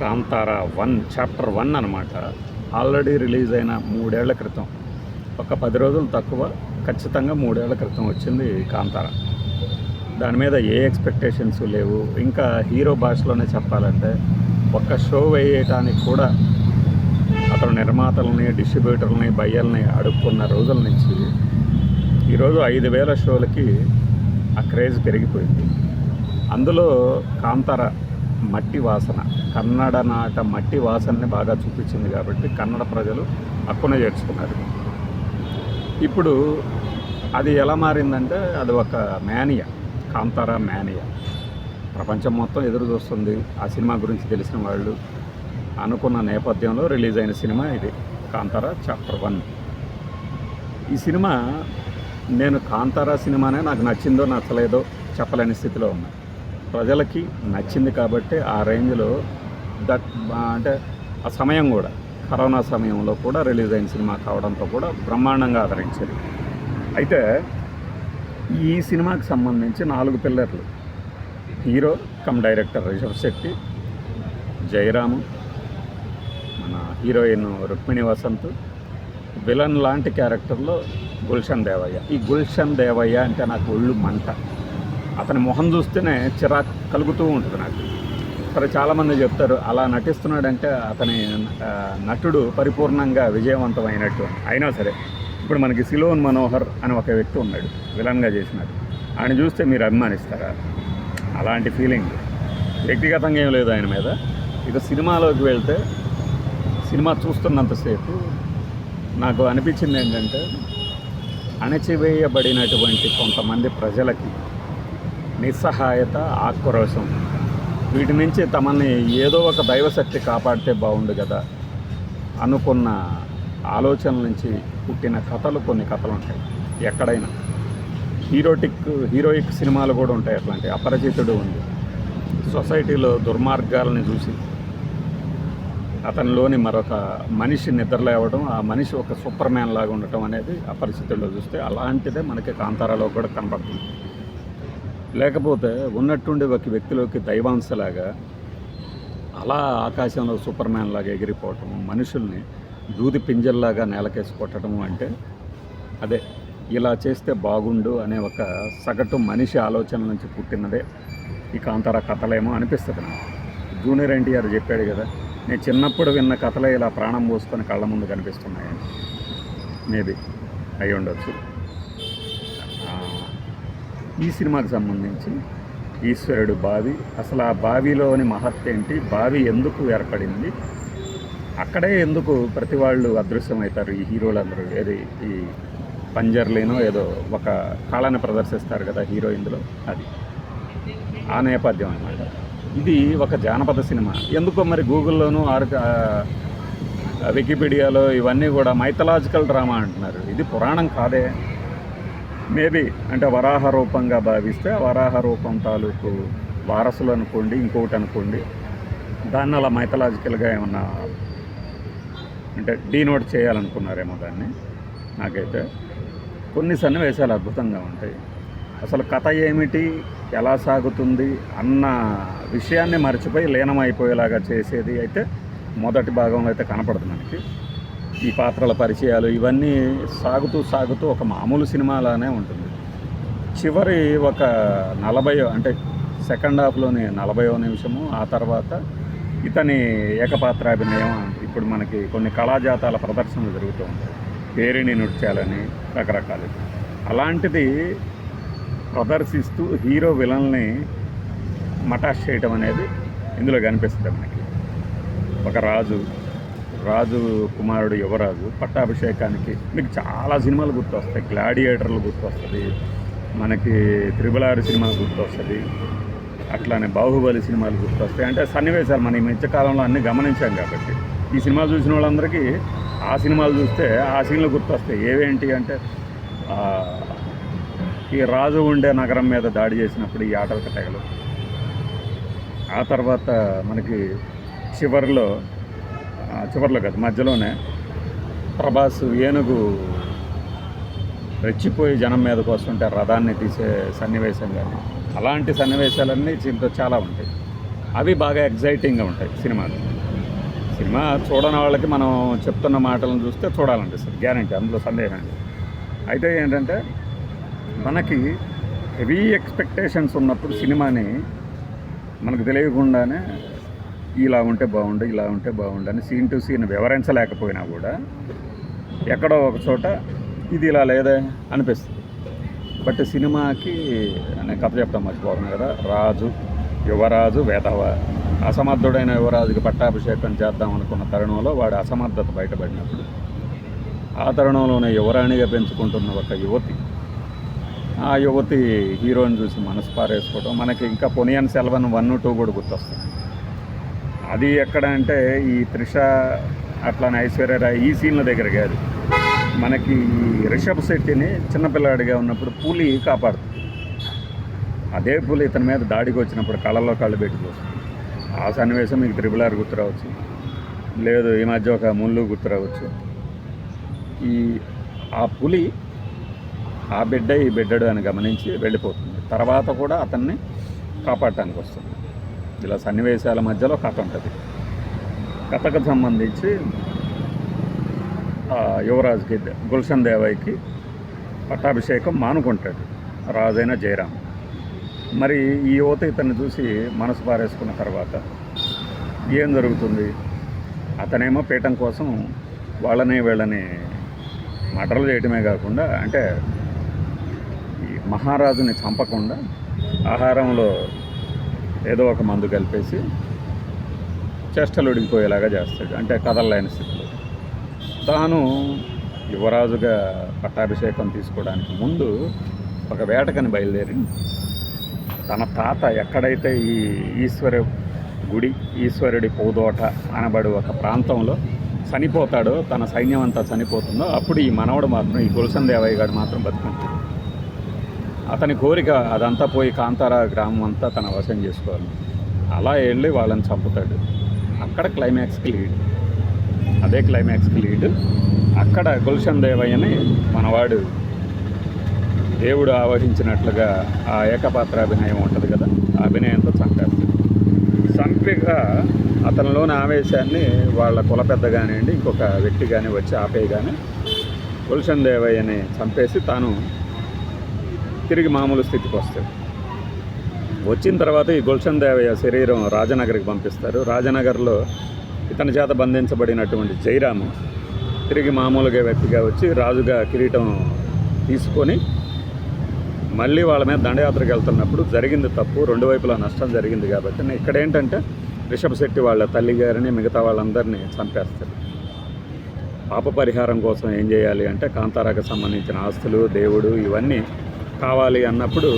Kantara one chapter one అనమాట already release అయిన మూడేళ్ళ క్రితం. ఒక పది రోజులు తక్కువ ఖచ్చితంగా మూడేళ్ళ క్రితం వచ్చింది కాంతార. దాని మీద ఏ ఎక్స్పెక్టేషన్స్ లేవు. ఇంకా హీరో భాషలోనే చెప్పాలంటే ఒక్క షో వేయటానికి కూడా అతను నిర్మాతలని డిస్ట్రిబ్యూటర్లని బయ్యల్ని అడుక్కున్న రోజుల నుంచి ఈరోజు ఐదు వేల షోలకి ఆ క్రేజ్ పెరిగిపోయింది. అందులో కాంతార మట్టి వాసన. కన్నడ నాట మట్టి వాసనని బాగా చూపించింది కాబట్టి కన్నడ ప్రజలు హక్కున చేర్చుకున్నారు ఇప్పుడు అది ఎలా మారిందంటే అది ఒక మేనియా కాంతార మేనియా. ప్రపంచం మొత్తం ఎదురు చూస్తుంది. ఆ సినిమా గురించి తెలిసిన వాళ్ళు అనుకున్న నేపథ్యంలో రిలీజ్ అయిన సినిమా ఇది కాంతార చాప్టర్ వన్. ఈ సినిమా నేను కాంతారా సినిమానే నాకు నచ్చిందో నచ్చలేదో చెప్పలేని స్థితిలో ఉన్నాను ప్రజలకి నచ్చింది కాబట్టి ఆ రేంజ్లో దట్ అంటే ఆ సమయం కూడా కరోనా సమయంలో కూడా రిలీజ్ అయిన సినిమా కావడంతో కూడా బ్రహ్మాండంగా ఆదరించింది అయితే ఈ సినిమాకి సంబంధించి నాలుగు పిల్లర్లు. Hero come director Rishab Shetty Jayaramu మన హీరోయిన్ రుక్మిణి వసంత్ విలన్ లాంటి క్యారెక్టర్లో గుల్షన్ దేవయ్య. ఈ గుల్షన్ దేవయ్య అంటే నాకు ఒళ్ళు మంట. అతని మొహం చూస్తేనే చిరాకు కలుగుతూ ఉంటుంది నాకు. సరే చాలామంది చెప్తారు అలా నటిస్తున్నాడంటే అతని నటుడు పరిపూర్ణంగా విజయవంతమైనట్టు అయినట్టు అయినా సరే ఇప్పుడు మనకి సిలోన్ మనోహర్ అని ఒక వ్యక్తి ఉన్నాడు విలన్గా చేసినాడు ఆయన చూస్తే మీరు అభిమానిస్తారా? అలాంటి ఫీలింగ్. వ్యక్తిగతంగా ఏం లేదు ఆయన మీద. ఇక సినిమాలోకి వెళ్తే సినిమా చూస్తున్నంతసేపు నాకు అనిపించింది ఏంటంటే అణచివేయబడినటువంటి కొంతమంది ప్రజలకి నిస్సహాయత ఆక్రోశం. వీటి నుంచి తమని ఏదో ఒక దైవశక్తి కాపాడితే బాగుండు కదా అనుకున్న ఆలోచనల నుంచి పుట్టిన కథలు కొన్ని కథలు ఉంటాయి ఎక్కడైనా. హీరోటిక్ హీరోయిక్ సినిమాలు కూడా ఉంటాయి అట్లాంటి అపరిచితుడు ఉంది. సొసైటీలో దుర్మార్గాలని చూసి అతనిలోని మరొక మనిషి నిద్రలేవడం ఆ మనిషి ఒక సూపర్ మ్యాన్ లాగా ఉండటం అనేది అపరిచితుల్లో చూస్తే అలాంటిదే మనకి కాంతారాలో కూడా కనబడుతుంది. లేకపోతే ఉన్నట్టుండి ఒక వ్యక్తిలోకి దైవాంశలాగా అలా ఆకాశంలో సూపర్ మ్యాన్ లాగా ఎగిరిపోవటం మనుషుల్ని దూది పింజల్లాగా నేలకేసి కొట్టడం అంటే అదే. ఇలా చేస్తే బాగుండు అనే ఒక సగటు మనిషి ఆలోచన నుంచి పుట్టినదే ఈ కాంతార కథలేమో అనిపిస్తుంది నాకు. జూనియర్ ఎన్టీఆర్ చెప్పాడు కదా నేను చిన్నప్పుడు విన్న కథలే ఇలా ప్రాణం పోసుకొని కళ్ళ ముందు కనిపిస్తున్నాయని. మేబీ అయి ఉండొచ్చు ఈ సినిమాకి సంబంధించి ఈశ్వరుడు బావి. అసలు ఆ బావిలోని మహత్ ఏంటి? బావి ఎందుకు ఏర్పడింది? అక్కడే ఎందుకు ప్రతి వాళ్ళు అదృశ్యమవుతారు? ఈ హీరోలందరూ ఏది? ఈ పంజర్లేనో ఏదో ఒక కళను ప్రదర్శిస్తారు కదా హీరో ఇందులో అది ఆ నేపథ్యం అన్నమాట. ఇది ఒక జానపద సినిమా. ఎందుకో మరి గూగుల్లోనూ ఆర్ వికీపీడియాలో ఇవన్నీ కూడా మైథలాజికల్ డ్రామా అంటున్నారు. ఇది పురాణం కాదే. మేబీ అంటే వరాహ రూపంగా భావిస్తే వరాహ రూపం తాలూకు వారసులు అనుకోండి ఇంకొకటి అనుకోండి దాన్ని అలా మైథలాజికల్గా ఏమన్నా అంటే డీనోట్ చేయాలనుకున్నారేమో దాన్ని నాకైతే. కొన్ని సన్నివేశాలు అద్భుతంగా ఉంటాయి. అసలు కథ ఏమిటి ఎలా సాగుతుంది అన్న విషయాన్ని మర్చిపోయి లీనమైపోయేలాగా చేసేది అయితే మొదటి భాగంలో అయితే కనపడదు మనకి. ఈ పాత్రల పరిచయాలు ఇవన్నీ సాగుతూ సాగుతూ ఒక మామూలు సినిమాలానే ఉంటుంది. చివరి ఒక నలభై అంటే సెకండ్ హాఫ్లోని నలభైవ నిమిషము ఆ తర్వాత ఇతని ఏకపాత్రాభినయం ఇప్పుడు మనకి కొన్ని కళాజాతాల ప్రదర్శనలు జరుగుతూ ఉంటాయి. పేరిణి నృత్యాలని రకరకాలు. అలాంటిది ప్రదర్శిస్తూ హీరో విలన్ని మటాష్ చేయటం అనేది ఇందులో కనిపిస్తుంది మనకి. ఒక రాజు రాజు కుమారుడు యువరాజు పట్టాభిషేకానికి మీకు చాలా సినిమాలు గుర్తొస్తాయి. గ్లాడియేటర్లు గుర్తొస్తుంది. మనకి త్రిబుల్ ఆర్ సినిమాలు గుర్తొస్తుంది. అట్లానే బాహుబలి సినిమాలు గుర్తొస్తాయి. అంటే సన్నివేశాలు మనం ఈ మధ్యకాలంలో అన్ని గమనించాం కాబట్టి. ఈ సినిమాలు చూసిన వాళ్ళందరికీ ఆ సినిమాలు చూస్తే ఆ సీన్లు గుర్తొస్తాయి. ఏవేంటి అంటే ఈ రాజు ఉండే నగరం మీద దాడి చేసినప్పుడు ఈ ఆటలక తెగలు ఆ తర్వాత మనకి చివరిలో చివరిలో కాదు మధ్యలోనే ప్రభాస్ ఏనుగు రెచ్చిపోయి జనం మీద వస్తుంటే రథాన్ని తీసే సన్నివేశం కానీ అలాంటి సన్నివేశాలన్నీ దీంతో చాలా ఉంటాయి. అవి బాగా ఎగ్జైటింగ్గా ఉంటాయి సినిమాలు. సినిమా చూడని వాళ్ళకి మనం చెప్తున్న మాటలను చూస్తే చూడాలనిపిస్తుంది గ్యారంటీ అందులో సందేహం అయితే ఏంటంటే మనకి హెవీ ఎక్స్పెక్టేషన్స్ ఉన్నప్పుడు సినిమాని మనకు తెలియకుండానే ఇలా ఉంటే బాగుండు ఇలా ఉంటే బాగుండు అని సీన్ టు సీన్ వివరించలేకపోయినా కూడా ఎక్కడో ఒక చోట ఇది ఇలా లేదే అనిపిస్తుంది. బట్ సినిమాకి నేను కథ చెప్తాం మర్చిపోతున్నాను కదా రాజు యువరాజు వేధవ. అసమర్థుడైన యువరాజుకి పట్టాభిషేకం చేద్దాం అనుకున్న తరుణంలో వాడి అసమర్థత బయటపడినప్పుడు ఆ తరుణంలోనే యువరాణిగా పెంచుకుంటున్న ఒక యువతి. ఆ యువతి హీరోని చూసి మనసు పారేసుకోవడం మనకి ఇంకా పొనియన్ సెల్వన్ వన్ టూ కూడా గుర్తొస్తుంది అది ఎక్కడ అంటే ఈ త్రిష అట్లానే ఐశ్వర్యరాయ్ ఈ సీన్ల దగ్గర కాదు. మనకి ఈ రిషబ్ శెట్టిని చిన్నపిల్లాడిగా ఉన్నప్పుడు పులి కాపాడుతుంది. అదే పులి ఇతని మీద దాడికి వచ్చినప్పుడు కళ్ళలో కళ్ళు పెట్టుకోవచ్చు ఆ సన్నివేశం మీకు త్రిబుల్ ఆర్ గుర్తురావచ్చు లేదు ఈ మధ్య ఒక ముళ్ళు గుర్తురావచ్చు ఈ ఆ పులి ఆ బిడ్డ ఈ బిడ్డడు అని గమనించి వెళ్ళిపోతుంది. తర్వాత కూడా అతన్ని కాపాడటానికి వస్తుంది. ఇలా సన్నివేశాల మధ్యలో కథ ఉంటుంది. కథకు సంబంధించి యువరాజుకి గుల్షన్ దేవయ్యకి పట్టాభిషేకం మానుకుంటాడు రాజైన జయరాం మరి ఈ యువత ఇతన్ని చూసి మనసు పారేసుకున్న తర్వాత ఏం జరుగుతుంది? అతనేమో పీఠం కోసం వాళ్ళని వీళ్ళని మటర్లు చేయటమే కాకుండా అంటే ఈ మహారాజుని చంపకుండా ఆహారంలో ఏదో ఒక మందు కలిపేసి చేష్టలు ఉడికిపోయేలాగా చేస్తాడు. అంటే కథలైన స్థితిలో. తాను యువరాజుగా పట్టాభిషేకం తీసుకోవడానికి ముందు ఒక వేటకని బయలుదేరి తన తాత ఎక్కడైతే ఈ ఈశ్వర గుడి ఈశ్వరుడి పూదోట అనబడు ఒక ప్రాంతంలో చనిపోతాడో తన సైన్యం అంతా చనిపోతుందో అప్పుడు ఈ మనవడు మాత్రం ఈ గుల్షన్ దేవయ్య గారు మాత్రం బతుకుంటాడు అతని కోరిక అదంతా పోయి కాంతారా గ్రామం అంతా తన వశం చేసుకోవాలి. అలా వెళ్ళి వాళ్ళని చంపుతాడు. అక్కడ క్లైమాక్స్కి లీడ్ అదే క్లైమాక్స్కి లీడ్ అక్కడ గుల్షన్ దేవయ్యని మనవాడు దేవుడు ఆవహించినట్లుగా ఆ ఏకపాత్ర అభినయం ఉంటుంది కదా ఆ అభినయంతో చంపేస్తాడు. చంపిగా అతనిలోని ఆవేశాన్ని వాళ్ళ కుల పెద్ద కానివ్వండి ఇంకొక వ్యక్తి కానీ వచ్చి ఆపేయగానే గుల్షన్ దేవయ్యని చంపేసి తాను తిరిగి మామూలు స్థితికి వస్తాడు వచ్చిన తర్వాత ఈ గుల్షన్ దేవయ్య శరీరం రాజనగర్కి పంపిస్తారు. రాజనగర్లో ఇతని చేత బంధించబడినటువంటి జయరాము తిరిగి మామూలుగా వ్యక్తిగా వచ్చి రాజుగా కిరీటం తీసుకొని మళ్ళీ వాళ్ళ మీద దండయాత్రకు వెళ్తున్నప్పుడు జరిగింది తప్పు రెండు వైపులా నష్టం జరిగింది కాబట్టి ఇక్కడ ఏంటంటే రిషబ్ శెట్టి వాళ్ళ తల్లి గారిని మిగతా వాళ్ళందరినీ చంపేస్తారు. పాప పరిహారం కోసం ఏం చేయాలి అంటే కాంతారాకు సంబంధించిన ఆస్తులు దేవుడు ఇవన్నీ కావాలి అన్నప్పుడు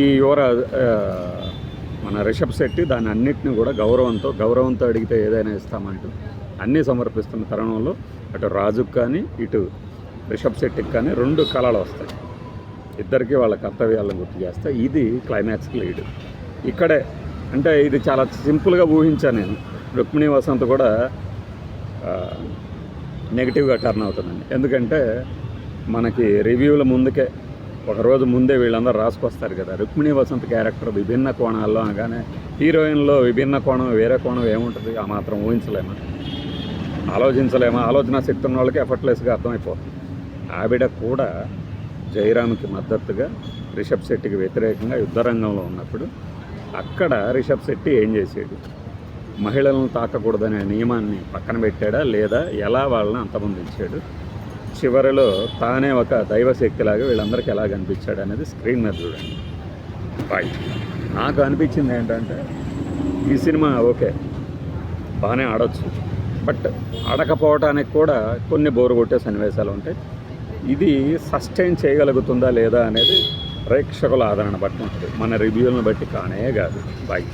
ఈ యువర మన రిషబ్ శెట్టి దాని అన్నిటిని కూడా గౌరవంతో గౌరవంతో అడిగితే ఏదైనా ఇస్తామంటూ అన్నీ సమర్పిస్తున్న తరుణంలో అటు రాజుకు కానీ ఇటు రిషబ్ శెట్టికి కానీ రెండు కళలు వస్తాయి. ఇద్దరికీ వాళ్ళ కర్తవ్యాలను గుర్తు చేస్తే ఇది క్లైమాక్స్కి లీడ్ ఇక్కడే అంటే ఇది చాలా సింపుల్గా ఊహించాను నేను. రుక్మిణి వసంత్ కూడా నెగిటివ్గా టర్న్ అవుతుందండి ఎందుకంటే మనకి రివ్యూల ముందుకే ఒకరోజు ముందే వీళ్ళందరూ రాసుకొస్తారు కదా. రుక్మిణి వసంత్ క్యారెక్టర్ విభిన్న కోణాల్లో అనగానే హీరోయిన్లో విభిన్న కోణం వేరే కోణం ఏముంటుంది? ఆ మాత్రం ఊహించలేమా? ఆలోచించలేమా? ఆలోచన శక్తి ఉన్న వాళ్ళకి ఎఫర్ట్లెస్గా అర్థమైపోతుంది. ఆవిడ కూడా జయరామ్కి మద్దతుగా రిషబ్ శెట్టికి వ్యతిరేకంగా యుద్ధరంగంలో ఉన్నప్పుడు అక్కడ రిషబ్ శెట్టి ఏం చేసాడు మహిళలను తాకకూడదనే నియమాన్ని పక్కన పెట్టాడా? లేదా ఎలా వాళ్ళని అంతమొందించాడు? చివరిలో తానే ఒక దైవశక్తిలాగా వీళ్ళందరికీ ఎలా కనిపించాడు అనేది స్క్రీన్ మీద చూడండి. బాయ్. నాకు అనిపించింది ఏంటంటే ఈ సినిమా ఓకే బాగానే ఆడొచ్చు. బట్ ఆడకపోవటానికి కూడా కొన్ని బోరు కొట్టే సన్నివేశాలు ఉంటాయి. ఇది సస్టైన్ చేయగలుగుతుందా లేదా అనేది ప్రేక్షకుల ఆదరణ బట్టి ఉంటుంది. మన రివ్యూలను బట్టి కానే కాదు. బాయ్.